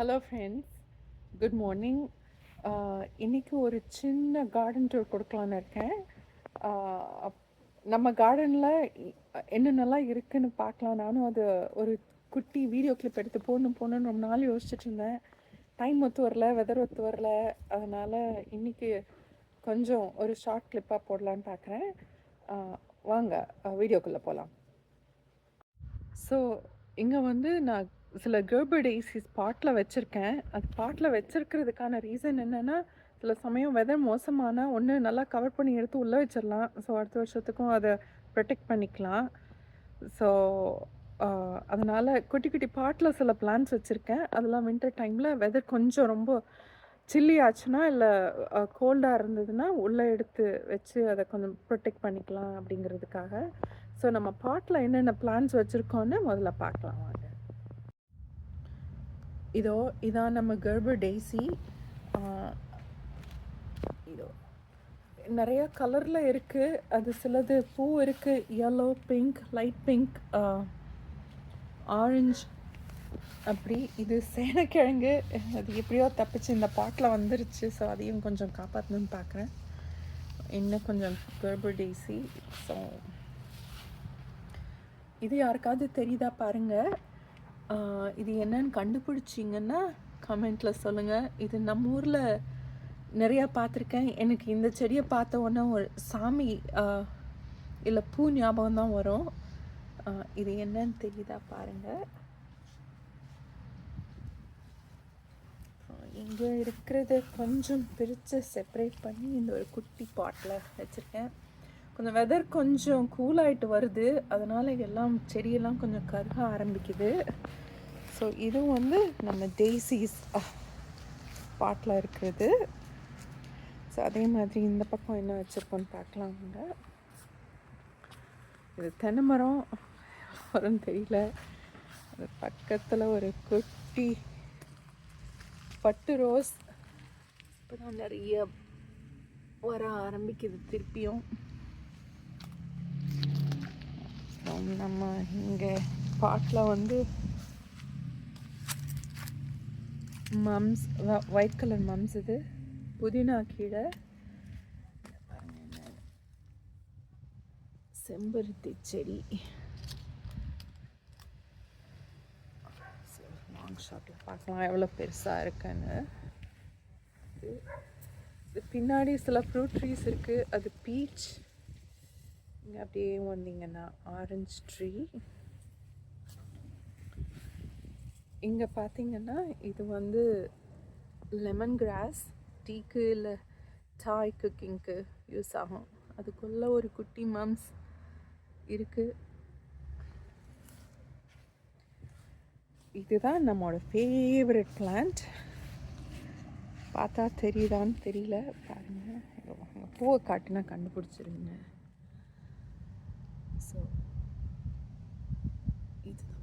Hello friends good morning இன்றைக்கி ஒரு சின்ன கார்டன் டூர் கொடுக்கலான்னு இருக்கேன். Uh, நம்ம கார்டனில் என்னென்னலாம் இருக்குதுன்னு பார்க்கலாம். நானும் அது ஒரு குட்டி வீடியோ கிளிப் எடுத்து போடணும் போகணுன்னு ரொம்ப நாள் யோசிச்சுட்டு இருந்தேன். டைம் ஒத்து வரல வெதர் ஒத்து வரல அதனால் இன்றைக்கி கொஞ்சம் ஒரு ஷார்ட் கிளிப்பாக போடலான்னு பார்க்குறேன். Uh, வாங்க uh, வீடியோக்குள்ளே போகலாம் ஸோ இங்கே வந்து நான் சில கர்பர் பாட்டில் வச்சுருக்கேன். அது பாட்டில் வச்சுருக்கிறதுக்கான ரீசன் என்னென்னா சில சமயம் வெதர் மோசமான ஒன்று நல்லா கவர் பண்ணி எடுத்து உள்ளே வச்சிடலாம் ஸோ அடுத்த வருஷத்துக்கும் அதை ப்ரொடெக்ட் பண்ணிக்கலாம். ஸோ அதனால் குட்டி குட்டி பாட்டில் சில பிளான்ஸ் வச்சுருக்கேன். அதெல்லாம் வின்டர் டைமில் வெதர் கொஞ்சம் ரொம்ப சில்லி ஆச்சுன்னா இல்லை கோல்டாக இருந்ததுன்னா உள்ளே எடுத்து வச்சு அதை கொஞ்சம் ப்ரொடெக்ட் பண்ணிக்கலாம் அப்படிங்கிறதுக்காக. ஸோ நம்ம பாட்டில் என்னென்ன பிளான்ஸ் வச்சுருக்கோன்னு முதல்ல பார்க்கலாம் வாங்க. இதோ இதான் நம்ம கர்பர் டெய்ஸி இதோ. நிறைய கலரில் இருக்குது அது சிலது பூ இருக்குது yellow pink light pink orange அப்படி இது சேனக்கிழங்கு. அது எப்படியோ தப்பிச்சு இந்த பாட்டில் வந்துருச்சு. ஸோ அதையும் கொஞ்சம் காப்பாற்றணும்னு பார்க்குறேன் இன்னும் கொஞ்சம் கர்பர் டேசி. ஸோ இது யாருக்காவது தெரியுதா பாருங்கள் இது என்னன்னு கண்டுபிடிச்சிங்கன்னா கமெண்ட்டில் சொல்லுங்கள் இது நம்ம ஊரில் நிறையா பார்த்துருக்கேன். எனக்கு இந்த செடியை பார்த்த உடனே ஒரு சாமி இல்லை பூ ஞாபகம் தான் வரும். இது என்னன்னு தெரியுதா பாருங்கள் இங்கே இருக்கிறத கொஞ்சம் பிரித்து செப்பரேட் பண்ணி இந்த ஒரு குட்டி பாட்டில் வச்சுருக்கேன். கொஞ்சம் வெதர் கொஞ்சம் கூல் ஆயிட்டு வருது. அதனால் எல்லாம் செடியெல்லாம் கொஞ்சம் கருக ஆரம்பிக்குது. ஸோ இதுவும் வந்து நம்ம டெய்சிஸ் பாட்டில் இருக்கிறது. ஸோ அதே மாதிரி இந்த பக்கம் என்ன வச்சுருக்கோன்னு பார்க்கலாங்க இது தென்னை மரம். வரும்னு தெரியல. அது பக்கத்தில் ஒரு குட்டி பட்டு ரோஸ் இப்போ தான் நிறைய வர ஆரம்பிக்குது திருப்பியும். நம்ம இங்கே பாட்டில் வந்து மம்ஸ் ஒயிட் கலர் மம்ஸ் இது. புதினா கீழே. செம்பருத்தி செடி. லாங் ஷாட்டில் பார்க்கலாம் எவ்வளோ பெருசாக இருக்குன்னு. இது பின்னாடி சில ஃப்ரூட் ட்ரீஸ் இருக்குது அது பீச் இங்கே அப்படியே வந்தீங்கன்னா ஆரஞ்சு ட்ரீ இங்கே பார்த்தீங்கன்னா இது வந்து லெமன் கிராஸ் டீக்கு இல்லை சாய் குக்கிங்க்கு யூஸ் ஆகும். அதுக்குள்ளே ஒரு குட்டி மம்ஸ் இருக்குது இதுதான் நம்மளோட ஃபேவரட் பிளான்ட் பார்த்தா தெரியுதான்னு தெரியல. பாருங்கள் பூவை காட்டினா கண்டுபிடிச்சிருங்க ஸோ இதுதான்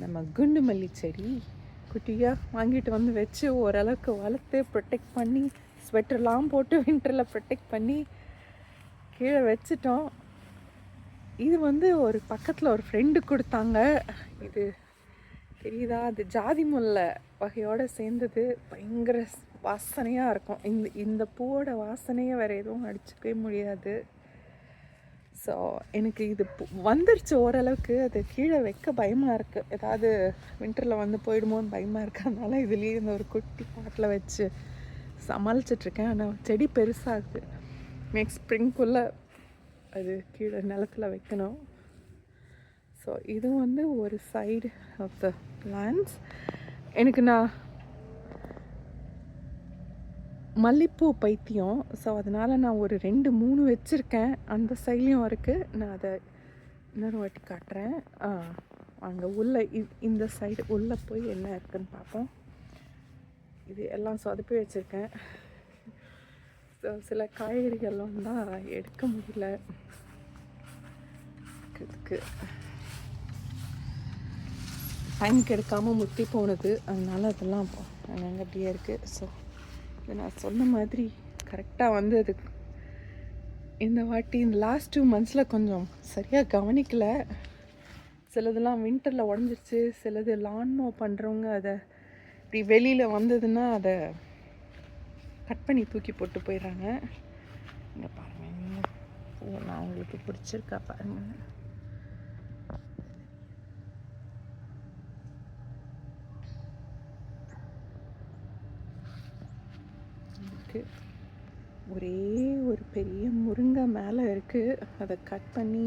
நம்ம குண்டு மல்லி செடி குட்டியாக வாங்கிட்டு வந்து வச்சு ஓரளவுக்கு வளர்த்து ப்ரொடெக்ட் பண்ணி ஸ்வெட்டர்லாம் போட்டு வின்டரில் ப்ரொடெக்ட் பண்ணி கீழே வச்சிட்டோம். இது வந்து ஒரு பக்கத்தில் ஒரு ஃப்ரெண்டு கொடுத்தாங்க. இது தெரியுதா? அது ஜாதி முல்லை வகையோடு சேர்ந்தது. பயங்கர வாசனையாக இருக்கும். இந்த இந்த பூவோட வாசனையை வேறு எதுவும் அடிச்சுக்கவே முடியாது. ஸோ எனக்கு இது வந்துருச்சு ஓரளவுக்கு. அது கீழே வைக்க பயமாக இருக்குது ஏதாவது வின்டரில் வந்து போயிடுமோன்னு பயமாக இருக்கிறதுனால இதுலேயே இந்த ஒரு குட்டி பாட்டில் வச்சு சமாளிச்சிட்ருக்கேன். ஆனால் செடி பெருசாகுது. நெக்ஸ்ட் ஸ்ப்ரிங்குள்ளே அது கீழே நிலத்துல வைக்கணும். ஸோ இது வந்து ஒரு சைடு ஆஃப் த பிளான்ஸ் எனக்கு நான் மல்லிப்பூ பைத்தியம். ஸோ அதனால் நான் ஒரு ரெண்டு மூணு வச்சுருக்கேன். அந்த சைட்லேயும் இருக்குது நான் அதை இன்னொரு வாட்டி காட்டுறேன். அங்கே உள்ள இ- இந்த சைடு உள்ளே போய் என்ன இருக்குதுன்னு பார்ப்போம். இது எல்லாம் சொதப்பி வச்சுருக்கேன். ஸோ சில காய்கறிகள்லாம் தான் எடுக்க முடியல. இதுக்கு. டைம் கிடைக்காமல் முத்தி போனது. அதனால அதெல்லாம் அங்கங்கே அப்படியே இருக்குது ஸோ இது நான் சொன்ன மாதிரி கரெக்டாக வந்து அது இந்த வாட்டி இந்த லாஸ்ட் டூ மந்த்ஸில் கொஞ்சம் சரியாக கவனிக்கலை. சிலதெல்லாம் வின்டரில் உடஞ்சிருச்சு. சிலது லான்மோ பண்ணுறவங்க அதை இப்படி வெளியில் வந்ததுன்னா அதை கட் பண்ணி தூக்கி போட்டு போயிடுறாங்க. இங்கே பாருங்கள் நான் உங்களுக்கு பிடிச்சிருக்கா பாருங்கள் இருக்குது ஒரே ஒரு பெரிய முருங்கை மேலே இருக்குது அதை கட் பண்ணி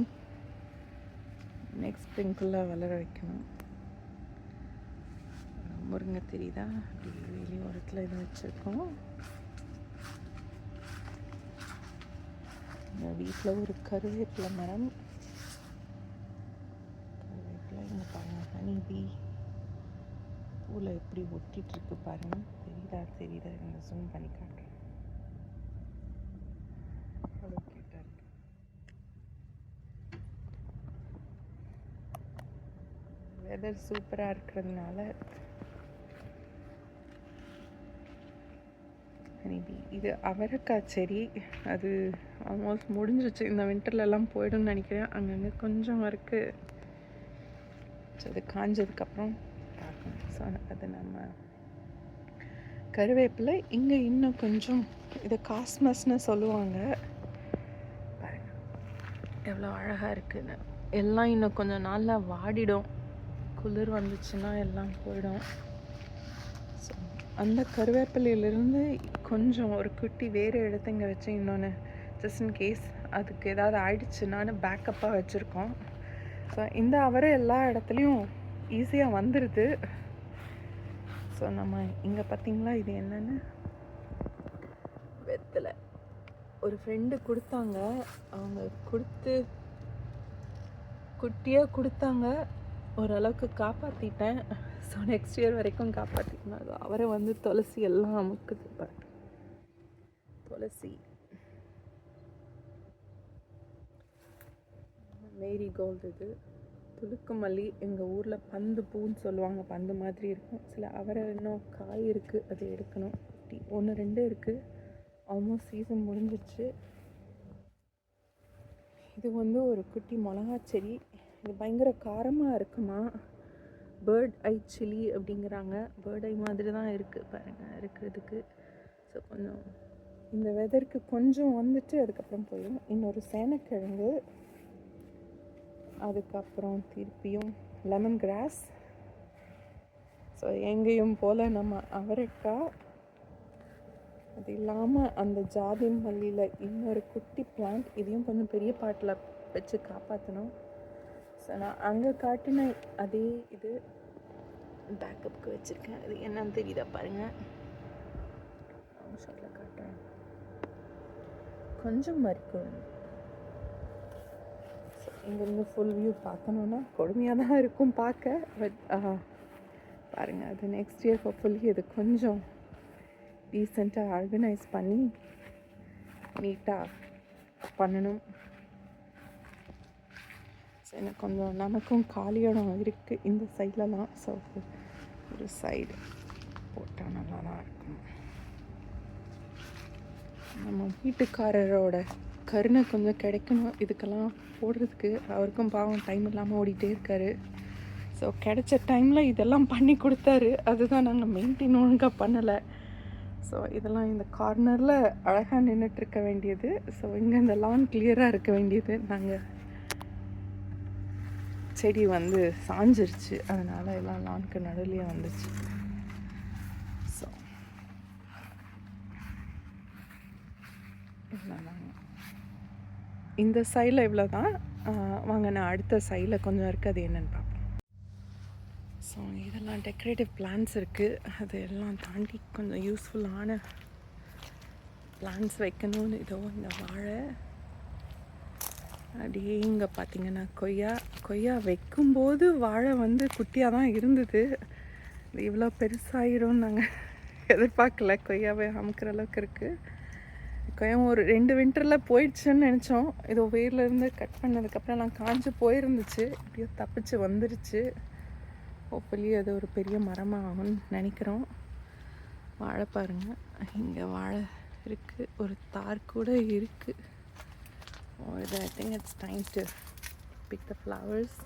நெக்ஸ்ட் ஸ்ப்ரிங்குள்ளே வளர வைக்கணும். முருங்கை தெரியுதா அப்படி வெளி உரத்தில் இது வச்சுருக்கோம். எங்கள் வீட்டில் ஒரு கருவேப்பிலை மரம். கருவேப்பிலை இங்கே பாருங்கள் ஹனி பீ பூவில் எப்படி ஒட்டிகிட்ருக்கு பாருங்கள் பாருங்க. தெரியுதா தெரியுதா? இங்கே ஜூம் பண்ணி காட்டுறேன் வெதர் சூப்பராக இருக்கிறதுனால மேபி இது அவரைக்காய் செடி அது ஆல்மோஸ்ட் முடிஞ்சிருச்சு. இந்த வின்டர்லலாம் போயிடும்னு நினைக்கிறேன். அங்கங்கே கொஞ்சம் இருக்குது ஸோ அது காஞ்சதுக்கப்புறம் பார்க்கணும். ஸோ அது நம்ம கருவேப்பிலை. இங்கே இன்னும் கொஞ்சம் இது காஸ்மஸ்னு சொல்லுவாங்க. பாருங்க. எவ்வளோ அழகாக இருக்குதுன்னு எல்லாம் இன்னும் கொஞ்சம் நாளில் வாடிடும். குளிர் வந்துச்சுன்னா எல்லாம் போயிடும். ஸோ அந்த கருவேப்பிலையிலேருந்து கொஞ்சம் ஒரு குட்டி வேறு எடுத்து இங்கே வச்சு இன்னொன்று ஜஸ்ட் இன் கேஸ் அதுக்கு ஏதாவது ஆயிடுச்சுன்னான்னு பேக்கப்பாக வச்சுருக்கோம். ஸோ இந்த அவரை எல்லா இடத்துலையும் ஈஸியாக வந்துடுது ஸோ நம்ம இங்கே பார்த்தீங்களா இது என்னென்னு? வெத்தலை. ஒரு ஃப்ரெண்டு கொடுத்தாங்க. அவங்க கொடுத்து குட்டியாக கொடுத்தாங்க. ஓரளவுக்கு காப்பாற்றிட்டேன் ஸோ நெக்ஸ்ட் இயர் வரைக்கும் காப்பாற்றிக்கணும் அது அவரை வந்து துளசி எல்லாம் அமுக்குது பாரு. துளசி. மேரி கோல்டு இது. துளுக்கு மல்லி எங்கள் ஊரில் பந்து பூன்னு சொல்லுவாங்க. பந்து மாதிரி இருக்கும். சில அவரை இன்னும் காய் இருக்குது அது எடுக்கணும். ஒன்று ரெண்டு இருக்குது ஆல்மோஸ்ட் சீசன் முடிஞ்சிருச்சு இது வந்து ஒரு குட்டி மிளகா செடி. இது பயங்கர காரமாக இருக்குமா? பேர்ட் ஐ சில்லி அப்படிங்கிறாங்க. பேர்ட் ஐ மாதிரி தான் இருக்குது பாருங்கள் இருக்கிறதுக்கு. ஸோ கொஞ்சம் இந்த வெதருக்கு கொஞ்சம் வந்துட்டு அதுக்கப்புறம் போயிடும் இன்னொரு சேனக்கிழங்கு. அதுக்கப்புறம் திருப்பியும் லெமன் கிராஸ் ஸோ எங்கேயும் போல் நம்ம அவரைக்காய். அது இல்லாமல் அந்த ஜாதி மல்லியில் இன்னொரு குட்டி பிளான்ட் இதையும் கொஞ்சம் பெரிய பாட்டில் வச்சு காப்பாற்றணும் நான் அங்கே காட்டின அதே இது பேக்கப்புக்கு வச்சுருக்கேன். அது என்னன்னு தெரியுதா பாருங்கள் சொல்ல காட்டுறேன். கொஞ்சம் மறிக்கணும். ஸோ இங்கேருந்து ஃபுல் வியூ பார்க்கணுன்னா கொடுமையாக தான் இருக்கும் பார்க்க. பட் பாருங்கள் அது நெக்ஸ்ட் இயர் ஹோப்ஃபுல்லி இது கொஞ்சம் டீசெண்டாக ஆர்கனைஸ் பண்ணி நீட்டாக பண்ணணும். எனக்கு கொஞ்சம் நமக்கும் காலி இடம் இருக்குது இந்த சைட்லலாம் ஸோ ஒரு சைடு போட்டால் நல்லா தான் இருக்கும். நம்ம வீட்டுக்காரரோட கருணை கொஞ்சம் கிடைக்கணும். இதுக்கெல்லாம் போடுறதுக்கு அவருக்கும் பாவம் டைம் இல்லாமல் ஓடிட்டே இருக்காரு. ஸோ கிடைச்ச டைமில் இதெல்லாம் பண்ணி கொடுத்தாரு. அதுதான் நாங்கள் மெயின்டைன் ஒழுங்காக பண்ணலை. ஸோ இதெல்லாம் இந்த கார்னரில் அழகாக நின்றுட்டுருக்க வேண்டியது. ஸோ இங்கே இந்த லான் கிளியராக இருக்க வேண்டியது. நாங்கள் செடி வந்து சாஞ்சிருச்சு. அதனால் எல்லாம் லான்க்கு நடுலேயே வந்துச்சு. ஸோ இந்த சைடில் இவ்வளோ தான் வாங்க நான் அடுத்த சைடில் கொஞ்சம் இருக்குது. அது என்னென்னு பார்ப்போம். ஸோ இதெல்லாம் டெக்கரேட்டிவ் பிளான்ஸ் இருக்குது அது எல்லாம் தாண்டி கொஞ்சம் யூஸ்ஃபுல்லான பிளான்ஸ் வைக்கணும்னு இதோ இந்த வாழை. அப்படியே இங்கே பார்த்தீங்கன்னா கொய்யா கொய்யா வைக்கும்போது வாழை வந்து குட்டியாக தான் இருந்தது. இது இவ்வளோ பெருசாகிடும் நாங்கள் எதிர்பார்க்கல கொய்யாவை அமுக்கிற அளவுக்கு இருக்குது கொய்யா ஒரு ரெண்டு வின்டரில் போயிடுச்சுன்னு நினச்சோம். இதோ வேர்லேருந்து கட் பண்ணதுக்கப்புறம் நான் காஞ்சு போயிருந்துச்சு. இப்படியோ தப்பிச்சு வந்துருச்சு. ஹோப்ஃபுல்லி அது ஒரு பெரிய மரமாக ஆகும்னு நினைக்கிறோம். வாழை பாருங்கள் இங்கே வாழை இருக்குது ஒரு தார் கூட இருக்குது இது I think it's time to pick the flowers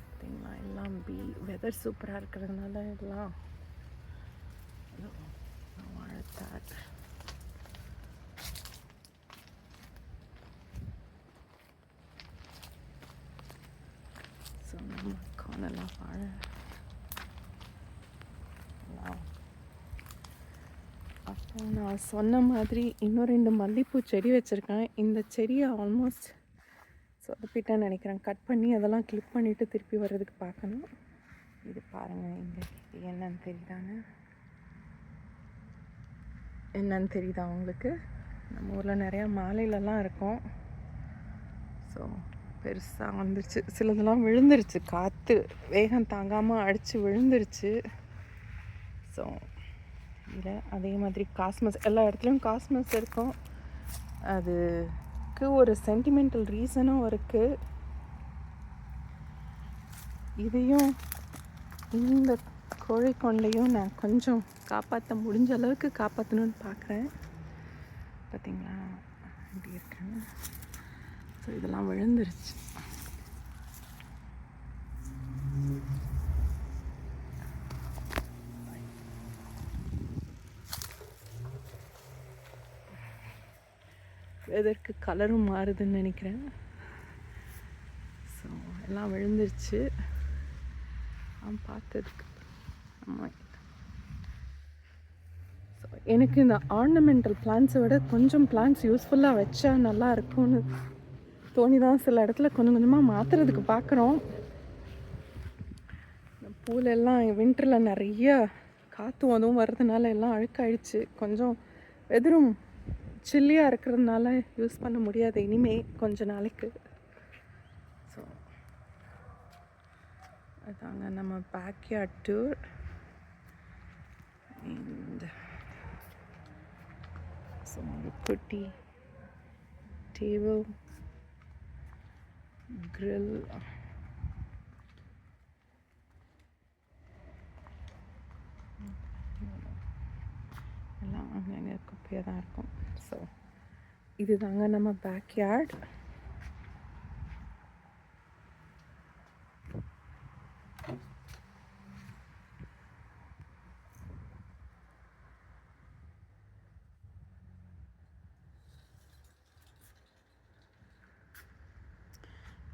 பார்த்தீங்களா எல்லாம் பீ வெதர் சூப்பராக இருக்கிறதுனால எல்லாம் இதோ வாழைத்தார் ஸோ நம்ம காணலாம் வாழை எல்லாம் அப்போ நான் சொன்ன மாதிரி இன்னும் ரெண்டு மல்லிகைப்பூ செடி வச்சுருக்கேன். இந்த செடியை ஆல்மோஸ்ட் சொதப்பிட்டேன்னு நினைக்கிறேன். கட் பண்ணி அதெல்லாம் கிளிப் பண்ணிவிட்டு திருப்பி வர்றதுக்கு பார்க்கணும். இது பாருங்கள் இங்கே இது என்னன்னு தெரியுதாங்க என்னன்னு தெரியுதா உங்களுக்கு? நம்ம ஊரில் நிறையா மாலையிலலாம் இருக்கும். ஸோ பெருசாக வந்துருச்சு. சிலதெல்லாம் விழுந்துருச்சு. காற்று வேகம் தாங்காமல் அடித்து விழுந்துருச்சு. ஸோ இல்லை அதே மாதிரி காஸ்மஸ் எல்லா இடத்துலையும் காஸ்மஸ் இருக்கும். அதுக்கு ஒரு சென்டிமெண்டல் ரீசனும் இருக்குது இதையும் இந்த கோழிக்கொண்டையும் நான் கொஞ்சம் காப்பாற்ற முடிஞ்ச அளவுக்கு காப்பாற்றணும்னு பார்க்குறேன் பார்த்தீங்களா இப்படி இருக்கேன். ஸோ இதெல்லாம் விழுந்துருச்சு. வெதருக்கு கலரும் மாறுதுன்னு நினைக்கிறேன். ஸோ எல்லாம் விழுந்துருச்சு. நான் பார்த்ததுக்கு ஆமாம் ஸோ எனக்கு இந்த ஆர்னமெண்டல் பிளான்ஸை விட கொஞ்சம் பிளான்ஸ் யூஸ்ஃபுல்லாக வச்சா நல்லா இருக்கும்னு தோணி தான் சில இடத்துல கொஞ்சம் கொஞ்சமாக மாற்றுறதுக்கு பார்க்குறோம் பூலெல்லாம் வின்டரில் நிறைய காற்று அதுவும் வர்றதுனால எல்லாம் அழுக்காயிடுச்சு. கொஞ்சம் வெதரும் சில்லியாக இருக்கிறதுனால யூஸ் பண்ண முடியாது. இனிமே கொஞ்ச நாளைக்கு. ஸோ அதாங்க நம்ம பேக்யார்ட் டூர் அண்ட் ஸோ ஒரு குட்டி டேபிள் grill. எல்லாம் அங்கங்கே குப்பையாக தான் இருக்கும். இது இதுதாங்க நம்ம பேக்யார்ட்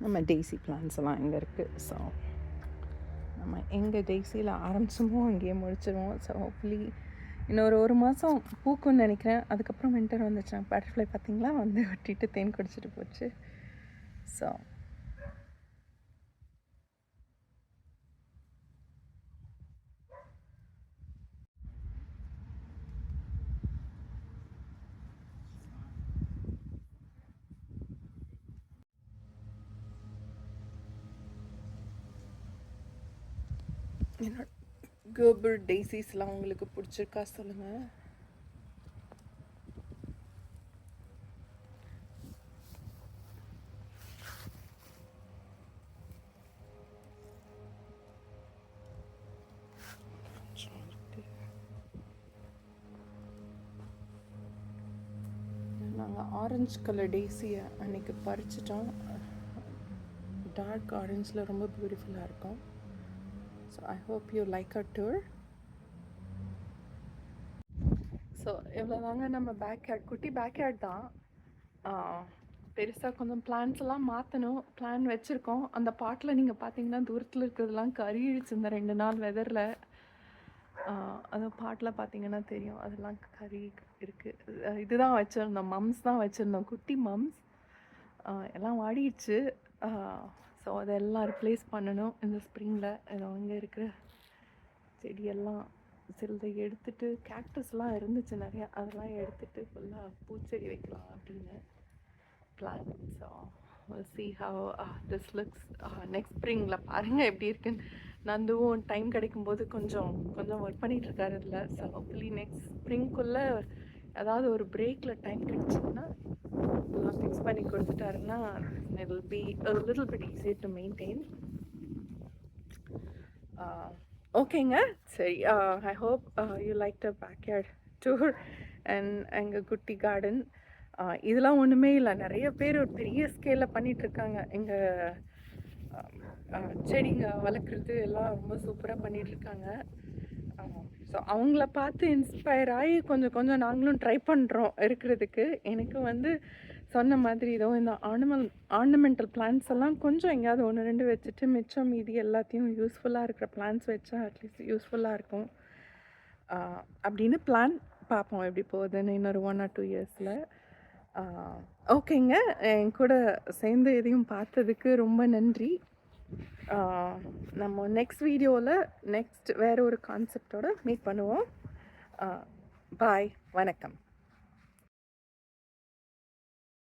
நம்ம டெய்ஸி பிளான்ஸ் எல்லாம் இங்கே இருக்குது ஸோ நம்ம எங்கே டெய்ஸியில் ஆரம்பிச்சோமோ அங்கேயே முடிச்சிடுவோம் ஸோ ஹோப்ஃபுல்லி இன்னும் ஒரு ஒரு மாதம் பூக்கும்னு நினைக்கிறேன். அதுக்கப்புறம் வின்டர் வந்துச்சேன் பட்டர்ஃப்ளை பார்த்தீங்களா வந்து ஒட்டிட்டு தேன் குடிச்சிட்டு போச்சு. ஸோ என்னோட கோபர் டெய்ஸிஸ்லாம் உங்களுக்கு பிடிச்சிருக்கா சொல்லுங்கள் நாங்கள் ஆரஞ்சு கலர் டேசியை அன்னைக்கு பறிச்சிட்டோம். டார்க் ஆரஞ்சில் ரொம்ப பியூட்டிஃபுல்லாக இருக்கும். So I hope you like our tour. So இவ்வளோதாங்க நம்ம பேக் யார்ட் குட்டி பேக் யார்ட் தான் பெருசாக கொஞ்சம் பிளான்ஸ் எல்லாம் மாற்றணும் பிளான் வச்சுருக்கோம். அந்த பாட்டில் நீங்கள் பார்த்தீங்கன்னா தூரத்தில் இருக்கிறதுலாம் கறியிடுச்சு இந்த ரெண்டு நாள் வெதரில் அந்த பாட்டில் பார்த்தீங்கன்னா தெரியும். அதெல்லாம் கறி இருக்குது இதுதான் வச்சுருந்தோம். மம்ஸ் தான் வச்சுருந்தோம். குட்டி மம்ஸ் எல்லாம் வாடிடுச்சு. ஸோ அதெல்லாம் ரிப்ளேஸ் பண்ணணும். இந்த ஸ்ப்ரிங்கில் அங்கே இருக்கிற செடியெல்லாம் சிலதை எடுத்துட்டு கேக்டஸ்லாம் இருந்துச்சு நிறையா. அதெல்லாம் எடுத்துட்டு ஃபுல்லாக பூச்செடி வைக்கலாம் அப்படின்னு plan so see how this looks next ஸ்ப்ரிங்கில் பாருங்கள் எப்படி இருக்குன்னு. நந்துவும் டைம் கிடைக்கும்போது கொஞ்சம் கொஞ்சம் ஒர்க் பண்ணிகிட்ருக்காரு இதில் ஸோ ஹோப்ஃபுல்லி நெக்ஸ்ட் ஸ்ப்ரிங்குள்ளே ஏதாவது ஒரு பிரேக்கில் டைம் கிடச்சிங்கன்னா ஃபிக்ஸ் பண்ணி கொடுத்துட்டாருன்னா it will be little bit easy to maintain ஓகேங்க சரி I hope you like the backyard tour and எங்கள் குட்டி கார்டன் இதெல்லாம் ஒன்றுமே இல்லை. நிறைய பேர் ஒரு பெரிய ஸ்கேலில் பண்ணிகிட்ருக்காங்க எங்கள் um, uh, செடிங்க வளர்க்குறது எல்லாம் ரொம்ப சூப்பராக பண்ணிகிட்ருக்காங்க uh, ஸோ அவங்கள பார்த்து இன்ஸ்பயர் ஆகி கொஞ்சம் கொஞ்சம் நாங்களும் ட்ரை பண்ணுறோம் இருக்கிறதுக்கு. எனக்கு வந்து சொன்ன மாதிரி ஏதோ இந்த ஆர்னமல் ஆர்னமெண்டல் பிளான்ஸ் எல்லாம் கொஞ்சம் எங்கேயாவது ஒன்று ரெண்டு வச்சுட்டு மிச்சம் மீதி எல்லாத்தையும் யூஸ்ஃபுல்லாக இருக்கிற பிளான்ஸ் வச்சா அட்லீஸ்ட் யூஸ்ஃபுல்லாக இருக்கும். அப்படின்னு பிளான் பார்ப்போம் எப்படி போகுதுன்னு இன்னொரு ஒன் ஆர் டூ இயர்ஸில் ஓகேங்க என் கூட சேர்ந்து எதையும் பார்த்ததுக்கு ரொம்ப நன்றி. நம்ம நெக்ஸ்ட் வீடியோவில் நெக்ஸ்ட் வேறு ஒரு கான்செப்டோட மீட் பண்ணுவோம். பாய் வணக்கம்.